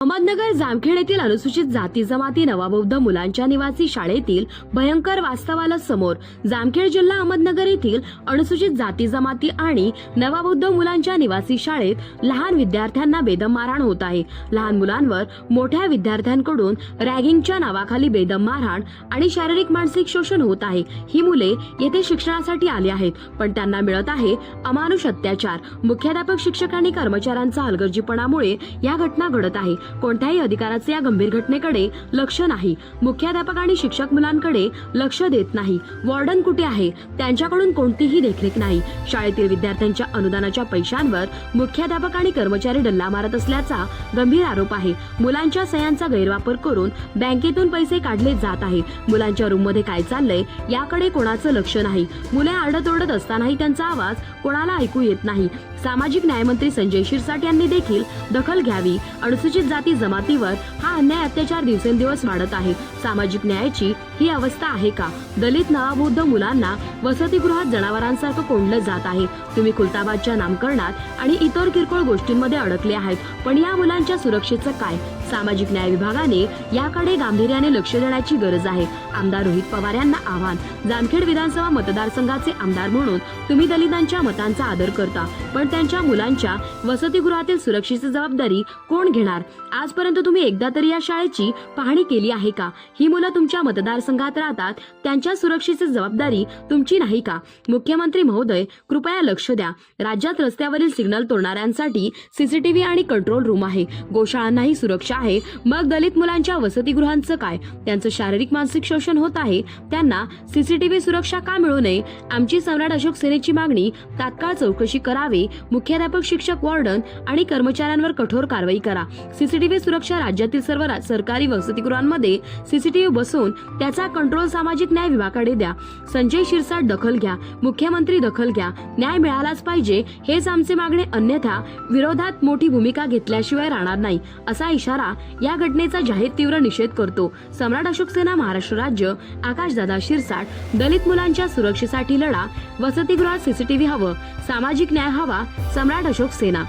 अहमदनगर जामखेड येथील अनुसूचित जाती जमाती नवाबौद्ध मुलांच्या निवासी शाळेतील भयंकर वास्तवाला समोर जामखेड जिल्हा अहमदनगर येथील अनुसूचित जाती जमाती आणि नवाबौद्ध मुलांच्या निवासी शाळेत लहान विद्यार्थ्यांना बेदम मारहाण होत आहे. लहान मुलांवर मोठ्या विद्यार्थ्यांकडून रॅगिंगच्या नावाखाली बेदम मारहाण आणि शारीरिक मानसिक शोषण होत आहे. ही मुले येथे शिक्षणासाठी आली आहेत पण त्यांना मिळत आहे अमानुष अत्याचार. मुख्याध्यापक शिक्षक आणि कर्मचाऱ्यांचा हलगर्जीपणामुळे या घटना घडत आहे. कोणत्याही अधिकाराचे या गंभीर घटनेकडे लक्ष नाही. मुख्याध्यापक आणि शिक्षक मुलांकडे लक्ष देत नाही. वॉर्डन कुठे आहे? त्यांच्याकडून कोणतीही देखरेख नाही. शाळेतील विद्यार्थ्यांच्या अनुदानाच्या पैशांवर मुख्याध्यापक आणि कर्मचारी डल्ला मारत असल्याचा गंभीर आरोप आहे. मुलांच्या सह्यांचा गैरवापर करून बँकेतून पैसे काढले जात आहे. मुलांच्या रूममध्ये काय चाललंय याकडे कोणाचं लक्ष नाही. मुले आरडत ओरडत असतानाही त्यांचा आवाज कोणाला ऐकू येत नाही. सामाजिक न्यायमंत्री संजय शिरसाट यांनी देखील दखल घ्यावी अनुसूचित जाती जमातीवर हा अन्याय अत्याचार दिवसेंदिवस वाढत आहे. सामाजिक न्यायाची ही अवस्था आहे का? दलित नवाबौद्ध मुलांना वसतिगृहात जनावरांसारखं कोंडलं जात आहे. तुम्ही खुलताबादच्या नामकरणात आणि इतर किरकोळ गोष्टींमध्ये अडकले आहेत. पण या मुलांच्या सुरक्षेचं काय? सामाजिक न्याय विभागाने याकडे गांभीर्याने लक्ष देण्याची गरज आहे. आमदार रोहित पवार यांना आव्हान. जामखेड विधानसभा मतदारसंघाचे आमदार म्हणून तुम्ही दलितांच्या मतांचा आदर करता. पण त्यांच्या मुलांच्या वसतिगृहातील सुरक्षेची जबाबदारी कोण घेणार? आजपर्यंत तुम्ही एकदा तरी या शाळेची पाहणी केली आहे का? ही मुलं तुमच्या मतदारसंघात राहतात. त्यांच्या सुरक्षेची जबाबदारी तुमची नाही का? मुख्यमंत्री महोदय कृपया लक्ष द्या. राज्यात रस्त्यावरील सिग्नल तोडणाऱ्यांसाठी सीसीटीव्ही आणि कंट्रोल रूम आहे. गोशाळांनाही सुरक्षा आहे. मग दलित मुलांच्या वसतिगृहांचं काय? त्यांचं शारीरिक मानसिक शोषण होत आहे. त्यांना सीसीटीव्ही सुरक्षा का मिळू नये? आमची सम्राट अशोक सेनेची मागणी तात्काळ चौकशी करावी. मुख्याध्यापक शिक्षक वॉर्डन आणि कर्मचाऱ्यांवर कठोर कारवाई करा. सीसीटीव्ही सुरक्षा राज्यातील सर्व सरकारी वसतिगृहांमध्ये सीसीटीव्ही बसवून त्याचा कंट्रोल सामाजिक न्याय विभागाकडे द्या. संजय शिरसाट दखल घ्या. मुख्यमंत्री दखल घ्या. न्याय मिळालाच पाहिजे. हेच आमचे मागणे अन्यथा विरोधात मोठी भूमिका घेतल्याशिवाय राहणार नाही. असा इशारा या घटनेचा जाहीर तीव्र निषेध करतो. सम्राट अशोक सेना महाराष्ट्र राज्य आकाशदादा शिरसाट दलित मुलांच्या सुरक्षेसाठी लढा वसतिगृहात सीसीटीव्ही हवं सामाजिक न्याय हवा सम्राट अशोक सेना.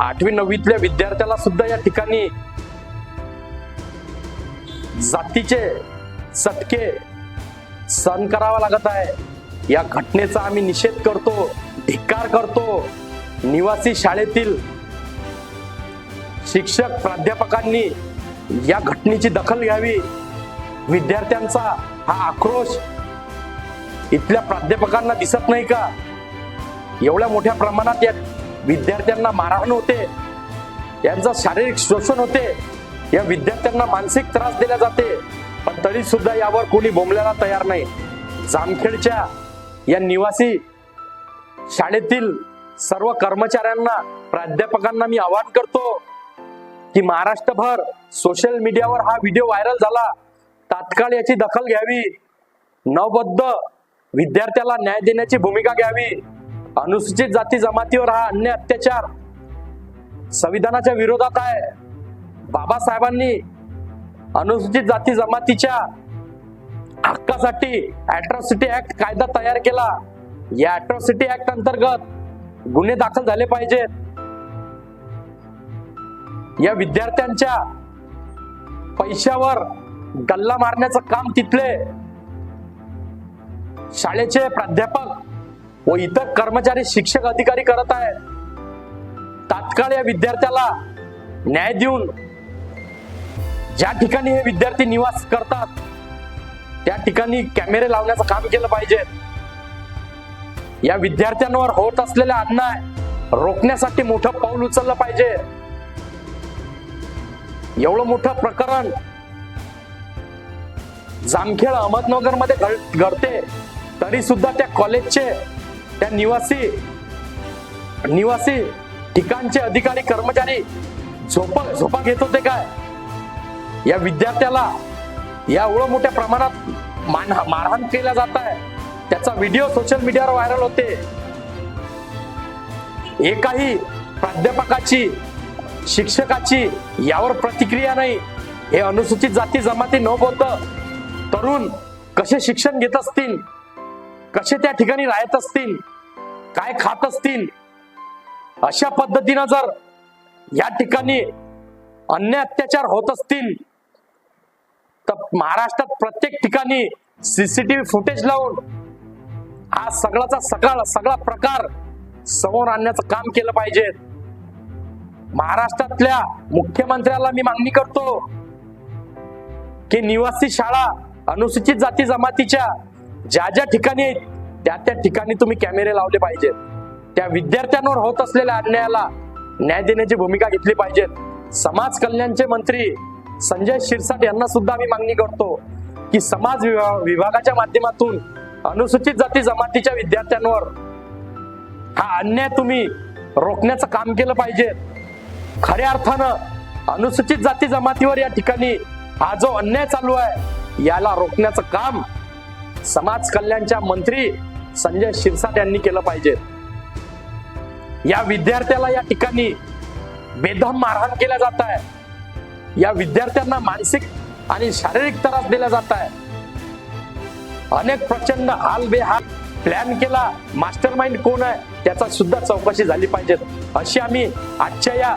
आठवी नववीतल्या विद्यार्थ्याला सुद्धा या ठिकाणी जातीचे सटके सहन करावा लागत आहे. या घटनेचा आम्ही निषेध करतो धिक्कार करतो. निवासी शाळेतील शिक्षक प्राध्यापकांनी या घटनेची दखल घ्यावी. विद्यार्थ्यांचा हा आक्रोश इथल्या प्राध्यापकांना दिसत नाही का? एवढ्या मोठ्या प्रमाणात या विद्यार्थ्यांना मारहाण होते. यांचं शारीरिक शोषण होते. या विद्यार्थ्यांना मानसिक त्रास दिला जाते. पण तरी सुद्धा यावर कोणी बोंबल्याला तयार नाही. जामखेडच्या या निवासी शाळेतील सर्व कर्मचाऱ्यांना प्राध्यापकांना मी आवाहन करतो की महाराष्ट्रभर सोशल मीडियावर हा व्हिडिओ व्हायरल झाला. तात्काळ याची दखल घ्यावी. नवबद्ध विद्यार्थ्याला न्याय देण्याची भूमिका घ्यावी. अनुसूचित जाती जमातीवर हा अन्य अत्याचार. संविधानाच्या विरोधात आहे. बाबासाहेबांनी अनुसूचित जाती जमातीच्या हक्कासाठी अॅट्रॉसिटी ऍक्ट कायदा तयार केला. या अॅट्रॉसिटी ऍक्ट अंतर्गत गुन्हे दाखल झाले पाहिजेत. या विद्यार्थ्यांच्या पैशावर गल्ला मारण्याचं काम तिथले शाळेचे प्राध्यापक व इतर कर्मचारी शिक्षक अधिकारी करत आहेत. तात्काळ या विद्यार्थ्याला न्याय देऊन ज्या ठिकाणी हे विद्यार्थी निवास करतात त्या ठिकाणी कॅमेरे लावण्याचं काम केलं पाहिजे. या विद्यार्थ्यांवर होत असलेला अन्याय रोखण्यासाठी मोठं पाऊल उचललं पाहिजे. एवढं मोठं प्रकरण. जामखेड अहमदनगरमध्ये घडते. तरी सुद्धा त्या कॉलेजचे त्या निवासी निवासी ठिकाणचे अधिकारी कर्मचारी झोपा झोपा घेत होते काय? या विद्यार्थ्याला या एवढं मोठ्या प्रमाणात मान मारहाण केल्या जात आहे. त्याचा व्हिडिओ सोशल मीडियावर व्हायरल होते. एकाही प्राध्यापकाची शिक्षकाची यावर प्रतिक्रिया नाही. हे अनुसूचित जाती जमाती न बोलत तरुण कसे शिक्षण घेत असतील? कसे त्या ठिकाणी राहत असतील? काय खात असतील? अशा पद्धतीनं जर या ठिकाणी अन्य अत्याचार होत असतील तर महाराष्ट्रात प्रत्येक ठिकाणी सीसीटीव्ही फुटेज लावून हा सगळाचा सगळा सगळा प्रकार समोर आणण्याचं काम केलं पाहिजे. महाराष्ट्रातल्या मुख्यमंत्र्याला मी मागणी करतो की निवासी शाळा अनुसूचित जाती जमातीच्या ज्या ज्या ठिकाणी आहेत त्या त्या ठिकाणी तुम्ही कॅमेरे लावले पाहिजेत. त्या विद्यार्थ्यांवर होत असलेल्या अन्यायाला न्याय देण्याची भूमिका घेतली पाहिजेत. समाज कल्याणचे मंत्री संजय शिरसाट यांना सुद्धा मी मागणी करतो की समाज विभा- विभागाच्या माध्यमातून अनुसूचित जाती जमातीच्या विद्यार्थ्यांवर हा अन्याय तुम्ही रोखण्याचं काम केलं पाहिजे खऱ्या अर्थानं अनुसूचित जाती जमातीवर या ठिकाणी हा जो अन्याय चालू आहे याला रोखण्याचं काम समाज कल्याणच्या मंत्री संजय शिरसाट यांनी केलं पाहिजे. या विद्यार्थ्याला या ठिकाणी बेदम मारहाण केल्या जात आहे. या विद्यार्थ्यांना मानसिक आणि शारीरिक त्रास दिला जात आहे. अनेक प्रचंड हाल बेहाल प्लॅन केला मास्टर माइंड कोण आहे त्याचा सुद्धा चौकशी झाली पाहिजे अशी आम्ही आजच्या या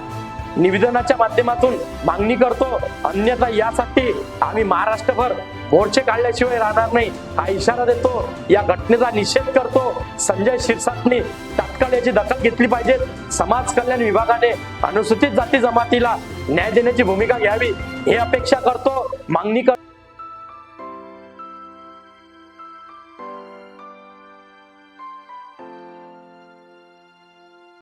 निवेदनाच्या माध्यमातून मागणी करतो. अन्यथा यासाठी आम्ही महाराष्ट्रभर मोर्चे काढल्याशिवाय राहणार नाही. हा इशारा देतो. या घटनेचा निषेध करतो. संजय शिरसाटने तात्काळ याची दखल घेतली पाहिजे. समाज कल्याण विभागाने अनुसूचित जाती जमातीला न्याय देण्याची भूमिका घ्यावी ही अपेक्षा करतो. मागणी कर